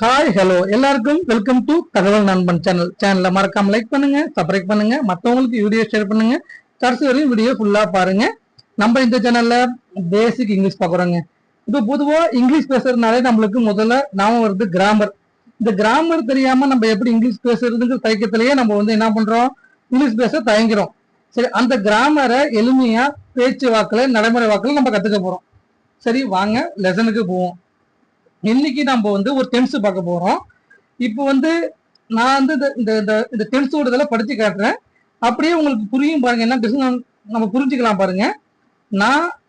Hi hello எல்லாருக்கும் welcome to Thagaval Nanban channel சேனலை மறக்காம லைக் பண்ணுங்க சப்ஸ்கிரைப் பண்ணுங்க மற்றவங்களுக்கு வீடியோ ஷேர் பண்ணுங்க. கடைசி வரையும் வீடியோ ஃபுல்லா பாருங்க. நம்ம இந்த சேனல்ல பேசிக் இங்கிலீஷ் பார்க்குறோங்க இப்போ பொதுவா இங்கிலீஷ் பேசுறதுனாலே நம்மளுக்கு முதல்ல நாம வருது கிராமர் இந்த கிராமர் தெரியாம நம்ம எப்படி இங்கிலீஷ் பேசுறதுங்கிற தயக்கத்திலேயே நம்ம வந்து என்ன பண்றோம்? இங்கிலீஷ் பேச தயங்குறோம். சரி அந்த கிராமரை எளிமையா பேச்சு வாக்கில் நடைமுறை வாக்கில் நம்ம கத்துக்க போறோம். சரி வாங்க லெசனுக்கு போவோம். இன்னைக்கு நம்ம வந்து ஒரு டென்ஸ் பார்க்க போறோம். இப்போ வந்து நான் வந்து இந்த- இந்த இந்த இந்த டென்ஸோட இதெல்லாம் படித்து காட்டுறேன். அப்படியே உங்களுக்கு புரியும் பாருங்க. என்ன difference நம்ம புரிஞ்சுக்கலாம் பாருங்க. நான்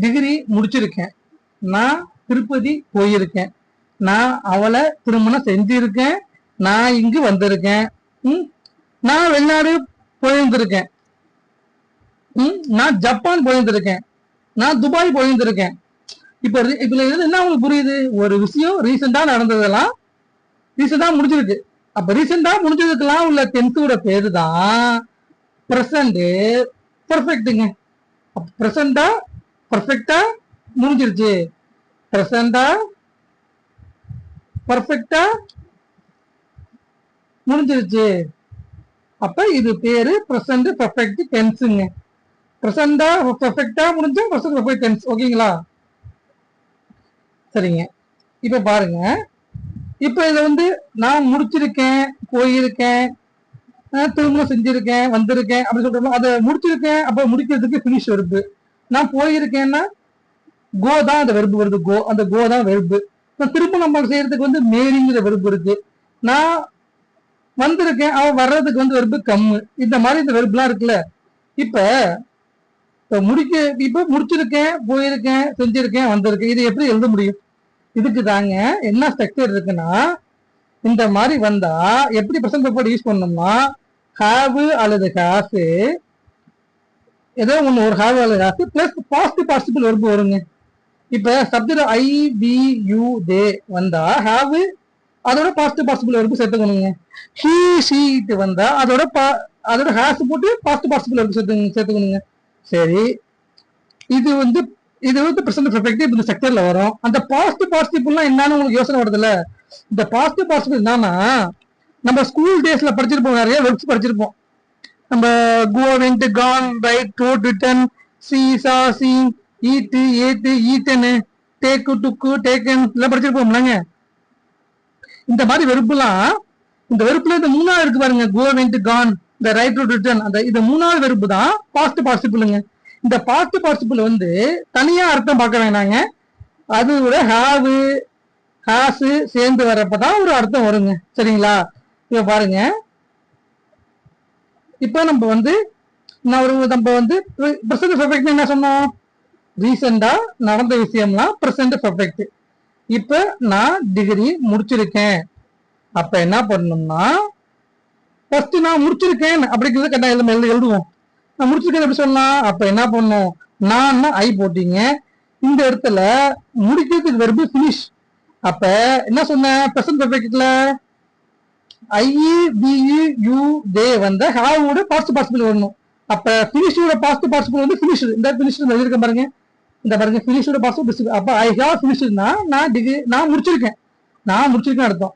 டிகிரி முடிச்சிருக்கேன். நான் திருப்பதி போயிருக்கேன். நான் அவளை திருமணம் செஞ்சிருக்கேன். நான் இங்கு வந்திருக்கேன். ம், நான் வெளிநாடு போயிருந்திருக்கேன். ம், நான் ஜப்பான் போயிருந்திருக்கேன். நான் துபாய் போயிருந்திருக்கேன். இப்ப இதுல இருந்து என்ன உங்களுக்கு புரியுது? ஒரு விஷயம் ரீசெண்டா நடந்ததெல்லாம் ரீசெண்டா முடிஞ்சிருக்கு. அப்ப ரீசெண்டா முடிஞ்சதுக்கெல்லாம் உள்ள டென்த்தோட பேரு தான் பிரசன்ட் பர்ஃபெக்ட்டுங்க பிரசண்டா பர்ஃபெக்டா முடிஞ்சிருச்சு. பிரசண்டா பர்ஃபெக்டா முடிஞ்சிருச்சு. அப்ப இது பேரு பிரசன்ட் பர்ஃபெக்ட் டென்ஸுங்க பிரசண்டா பர்ஃபெக்டா முடிஞ்சா பிரசன்ட் பர்ஃபெக்ட் டென்ஸ் ஓகேங்களா சரிங்க. இப்ப பாருங்க. இப்ப இத வந்து நான் முடிச்சிருக்கேன் போயிருக்கேன் திருமணம் செஞ்சிருக்கேன் வந்திருக்கேன் அப்படின்னு சொல்றோம் அதை முடிச்சிருக்கேன் அப்ப முடிக்கிறதுக்கு ஃபினிஷ் வெறுப்பு நான் போயிருக்கேன்னா கோ தான் அந்த வெறுப்பு வருது. கோ அந்த கோ தான் வெறுப்பு நான் திருமணம் செய்யறதுக்கு வந்து மேரிங்கிற வெறுப்பு இருக்கு. நான் வந்திருக்கேன் அவன் வர்றதுக்கு வந்து வெறுப்பு கம்மு இந்த மாதிரி இந்த வெறுப்புலாம் இருக்குல்ல. இப்ப இப்ப முடிக்க இப்ப முடிச்சிருக்கேன் போயிருக்கேன் செஞ்சிருக்கேன் வந்திருக்கேன் இது எப்படி எழுத முடியும்? இதுக்கு தாங்க என்ன ஸ்ட்ரக்சர் இருக்குன்னா இந்த மாதிரி வந்தா எப்படி பிரசன்ட் பேப்பர் யூஸ் பண்ணோம்னா ஹாவு அல்லது ஹாஸ் ஏதோ ஒன்று ஒரு ஹாவு அல்லது ஹாஸ் பிளஸ் பாசிட்டிவ் பார்ட்டிசிபிள் வரும்பு வருங்க. இப்போ subject I we you they வந்தா ஹாவு அதோட பாசிட்டிவ் பாசிபிள் வெர்பு சேர்த்துக்கணுங்க. ஹீ ஷீட் வந்தா அதோட பா- அதோட ஹாஸ் போட்டு பாசிட்டிவ் பாசிபிள் வெர்பு சேர்த்து சேர்த்துக்கணுங்க. சரி. இது வந்து இது வந்து பிரசன்ட் பெர்ஃபெக்டிவ் இந்த செக்டர்ல வரும். அந்த பாசிட்டிவ் பார்ட்டிசிபிள்லாம் என்னன்னு உங்களுக்கு யோசனை வருதுல்ல? இந்த பாசிட்டிவ் பாசிட்டிவ் என்னன்னா நம்ம ஸ்கூல் டேஸ்ல படிச்சிருப்போம் நிறைய வெப்ஸ் படிச்சிருப்போம். நம்ம go went gone write wrote written see saw seen eat ate eaten டேக்கு டுக்கு டேக்கன் எல்லாம் படிச்சிருப்போம்லங்க இந்த மாதிரி வெறுப்புலாம் இந்த வெறுப்புல இந்த மூணாவது இருக்கு பாருங்க கோ வெண்ட் கான் இந்த ரைட் ரோட் ரிட்டன் அந்த இந்த மூணாவது வெறுப்பு தான் பாஸ்ட் பார்ட்டிசிபிளுங்க இந்த பாஸ்ட் பார்ட்டிசிபிள் வந்து தனியா அர்த்தம் பார்க்க வேணாங்க. அதோட ஹாவு ஹாசு சேர்ந்து வரப்பதான் ஒரு அர்த்தம் வருங்க. சரிங்களா? இப்ப பாருங்க. இப்ப நம்ம வந்து நான் ஒரு நம்ம வந்து பிரசன்ட் பெர்ஃபெக்ட் என்ன சொன்னோம்? ரீசெண்டா நடந்த விஷயம்லாம் பிரசன்ட் பெர்ஃபெக்ட் இப்ப நான் டிகிரி முடிச்சிருக்கேன். அப்ப என்ன பண்ணணும்னா ஃபர்ஸ்ட் நான் முடிச்சிருக்கேன். அப்படிங்கிறத கட்டாயம் எழுதுவோம். நான் முடிச்சிருக்கேன் எப்படி சொல்லலாம்? அப்ப என்ன பண்ணும்? நான் ஐ போட்டீங்க. இந்த இடத்துல முடிக்கிறதுக்கு வெறுப்பு ஃபினிஷ் அப்ப என்ன சொன்னேன்? பிரசன்ட் பெர்ஃபெக்ட்ல ஐஇ பிஇ யூ தே வந்த ஹாவோட பாஸ்ட் பார்ட்டிசிபிள் வரணும். அப்ப ஃபினிஷோட பாஸ்ட் பார்ட்டிசிபிள் வந்து பினிஷ் இந்த பினிஷ் எழுதிருக்க பாருங்க. இந்த பாருங்க ஃபினிஷோட பாஸ்ட் பார்ட்டிசிபிள் அப்ப ஐ ஹாவ் பினிஷ்னா நான் டிகிரி நான் முடிச்சிருக்கேன். நான் முடிச்சிருக்கேன் அர்த்தம்.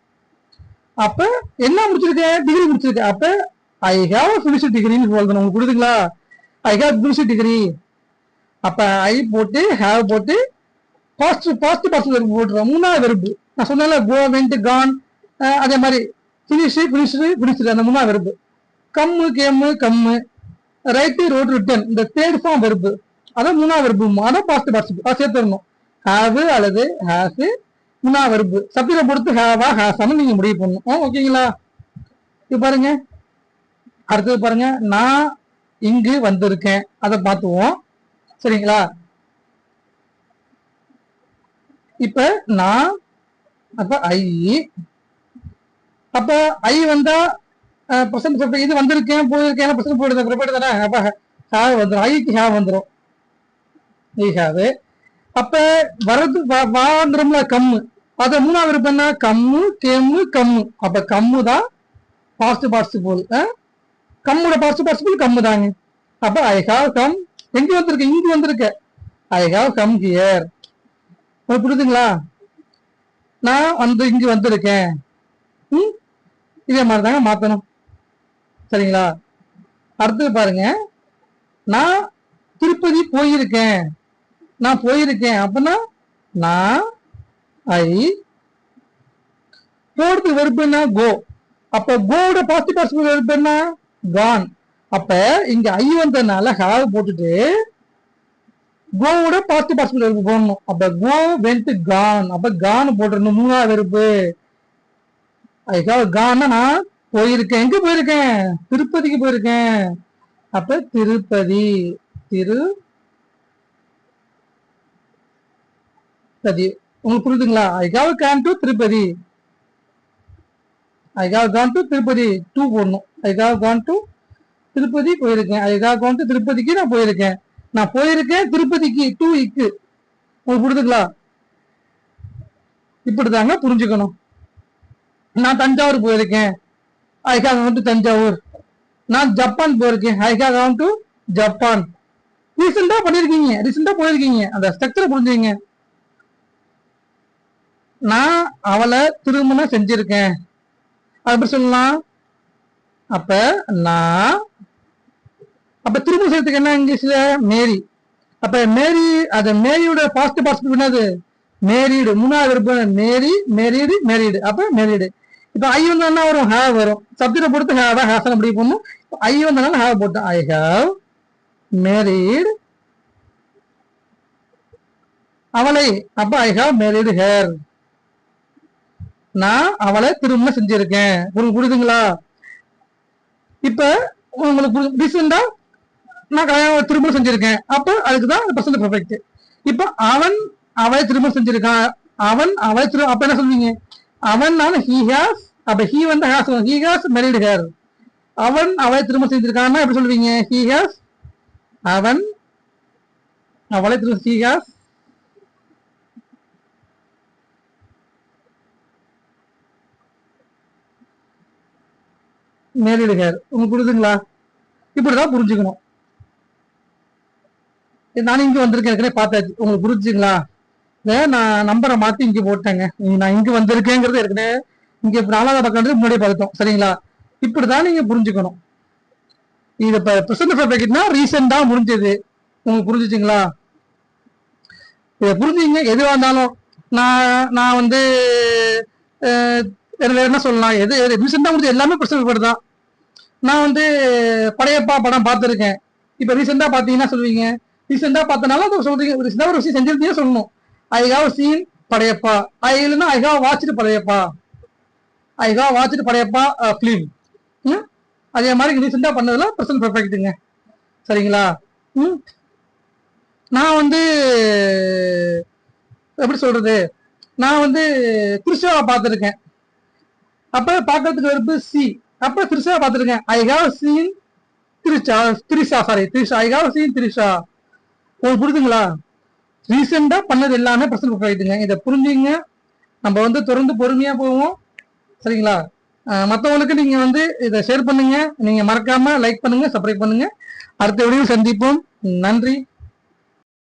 அப்ப என்ன முடிச்சிருக்கேன்? டிகிரி முடிச்சிருக்கேன். அப்ப ஐ ஹாவ் ஃபினிஷ் டிகிரின்னு சொல்லணும் உங்களுக்கு கொடுத்துங்களா ஐ ஹாவ் ஃபினிஷ் டிகிரி அப்ப ஐ போட்டு ஹேவ் போட்டு பாஸ்ட் பாஸ்ட் பாஸ்ட் வெர்பு போட்டுருவோம். மூணாவது வெர்பு நான் சொன்னேன்ல கோ வெண்ட் கான் அதே மாதிரி ஃபினிஷ் ஃபினிஷ் ஃபினிஷ் அந்த மூணாவது verb come came come write wrote written இந்த தேர்ட் ஃபார்ம் வெர்பு அதான் மூணாவது வெர்பு அதான் பாஸ்ட் பாஸ்ட் அது சேர்த்துடணும். ஹாவ் அல்லது ஹாஸ் மூணாவது வெர்பு சப்ஜெக்ட பொறுத்து ஹேவா ஹாஸான்னு நீங்கள் முடிவு பண்ணணும். ஓகேங்களா? இது பாருங்க. அடுத்தது பாருங்க நான் இங்கு வந்திருக்கேன். அதை பார்த்துவோம் சரிங்களா? இப்ப நான் அப்ப ஐ அப்ப ஐ வந்தா பர்சன்ட் இது வந்திருக்கேன் போயிருக்கேன் பர்சன்ட் போயிடுது ப்ரிப்பேர்ட் தானே? அப்ப ஹேவ் வந்துடும் ஐக்கு ஹேவ் வந்துடும் ஐ ஹேவ் அப்ப வரது வா- கம்மு அத மூணாவது இருப்ப என்ன கம்மு கெம்மு கம்மு. அப்ப கம்மு தான் பாஸ்ட் பார்ட்டிசிபிள் கம்மோட பாஸ்ட் பார்ட்டிசிபிள் கம்மு தாங்க அப்ப ஐ ஹாவ் கம் எங்க வந்திருக்க? இங்க வந்திருக்க. ஐ ஹாவ் கம் ஹியர் உங்களுக்கு புரியுதுங்களா? நான் வந்து இங்க வந்திருக்கேன். ம்? இதே மாதிரி தாங்க மாத்தணும். சரிங்களா? அடுத்தது பாருங்க. நான் திருப்பதி போயிருக்கேன். நான் போயிருக்கேன். அப்படின்னா நான் ஐ போறது வெறுப்பு என்ன? கோ அப்ப கோட பாசிட்டிவ் பாசிட்டிவ் வெறுப்பு என்ன? கான் அப்ப இங்க ஐ வந்ததுனால ஹாவ் போட்டுட்டு கோவோட பாசிட்டிவ் பாசிட்டிவ் வெறுப்பு போடணும். அப்ப கோ வென்ட் கான் அப்ப கான் போட்டுடணும் மூணாவது வெறுப்பு. அதுக்காக கான்னா நான் போயிருக்கேன். எங்க போயிருக்கேன்? திருப்பதிக்கு போயிருக்கேன். அப்ப திருப்பதி திரு பதி உங்களுக்கு புரியுதுங்களா? I have gone to Tirupati. I have gone to Tirupati to போடணும். I have gone to Tirupati போயிருக்கேன். ஐ ஹாவ் கான் டு திருப்பதிக்கு நான் போயிருக்கேன். நான் போயிருக்கேன் திருப்பதிக்கு டூ இக்கு. உங்களுக்கு இப்படி தாங்க புரிஞ்சுக்கணும். நான் தஞ்சாவூர் போயிருக்கேன். I have gone to Thanjavur. நான் ஜப்பான் போயிருக்கேன். I have gone to Japan. ரீசெண்டா பண்ணிருக்கீங்க. ரீசெண்டா போயிருக்கீங்க. அந்த ஸ்ட்ரக்சரை புரிஞ்சுங்க நான் அவளை திருமணம் செஞ்சிருக்கேன். அது சொல்லலாம்? அப்ப நான் அப்ப திரும்ப செய்யறதுக்கு என்ன இங்கிலீஷ்ல மேரி. அப்ப மேரி அது மேரியோட பாசிட்டிவ் பாசிட்டிவ் என்னது மேரீடு. மூணாவது மேரி மேரீடு மேரீடு. அப்ப மேரீடு. இப்ப ஐ வந்தா என்ன வரும்? ஹேவ் வரும். சப்ஜெக்டை பொறுத்து ஹே தான் ஹேசன் அப்படி போகணும் ஐ வந்தனால ஹேவ் போட்டேன். ஐ ஹாவ் மேரீடு அவளை. அப்ப ஐ ஹாவ் மேரீடு ஹேர் நான் அவளை திருமணம் செஞ்சிருக்கேன். உங்களுக்கு புரியுதுங்களா? இப்ப உங்களுக்கு ரீசெண்டா நான் கல்யாணம் திருமணம் செஞ்சிருக்கேன். அப்ப அதுக்குதான் பர்சன்ட் பெர்ஃபெக்ட் இப்ப அவன் அவளை திருமணம் செஞ்சிருக்கான் அவன் அவளை திரு அப்ப என்ன சொல்வீங்க அவன் ஹி ஹாஸ் அப்ப ஹி வந்து has he has married her அவன் அவளை திருமணம் செஞ்சிருக்கான்னா எப்படி சொல்லுவீங்க? ஹி ஹாஸ் அவன் அவளை திரும்ப ஹி ஹாஸ் மேரிடு உங்களுக்கு புரியுதுங்களா? இப்படிதான் புரிஞ்சுக்கணும். நானும் இங்க வந்திருக்கேன். ஏற்கனவே பார்த்தாச்சு. உங்களுக்கு புரிஞ்சுங்களா நான் நம்பரை மாத்தி இங்க போட்டேங்க. நான் இங்க வந்திருக்கேங்கிறது ஏற்கனவே இங்க நாலாவது பக்கம் முன்னாடியே பார்த்தோம் சரிங்களா? இப்படிதான் நீங்க புரிஞ்சுக்கணும். இது இப்ப பிரசன்ட் ஃபேப்ரிக்னா ரீசெண்டா முடிஞ்சது. உங்களுக்கு புரிஞ்சுச்சுங்களா? இதை புரிஞ்சுங்க. எதுவா இருந்தாலும் நான் நான் வந்து வேறு வேற என்ன சொல்லலாம்? எது ரீசெண்டா முடிஞ்சது எல்லாமே பிரசன்ட் ஃபேப்ரிக் தான். நான் வந்து படையப்பா படம் பார்த்துருக்கேன். இப்போ ரீசெண்டாக பார்த்தீங்கன்னா சொல்லுவீங்க. ரீசெண்டாக பார்த்தனால அதை சொல்றீங்க. ரீசெண்டாக ஒரு விஷயம் செஞ்சிருந்தீங்க சொல்லணும். I have seen Padayappa. I இல்லைன்னா I have watched Padayappa. I have watched Padayappa film அதே மாதிரி ரீசெண்டாக பண்ணதில் பர்சன் பர்ஃபெக்ட்டுங்க சரிங்களா? ம்? நான் வந்து எப்படி சொல்றது? நான் வந்து திருஷாவை பார்த்துருக்கேன். அப்போ பார்க்கறதுக்கு வெறுப்பு சி அப்புறம் திரிஷா பார்த்துருக்கேன் I have seen Trisha Trisha sorry Trisha I have seen Trisha உங்களுக்கு புரிதுங்களா? ரீசெண்டாக பண்ணது எல்லாமே புக் ஆயிட்டுங்க இதை புரிஞ்சுங்க. நம்ம வந்து தொடர்ந்து பொறுமையாக போவோம். சரிங்களா? மற்றவங்களுக்கு நீங்கள் வந்து இதை ஷேர் பண்ணுங்க. நீங்கள் மறக்காமல் லைக் பண்ணுங்கள் சப்ஸ்கிரைப் பண்ணுங்கள் அடுத்த வீடியோ சந்திப்போம். நன்றி.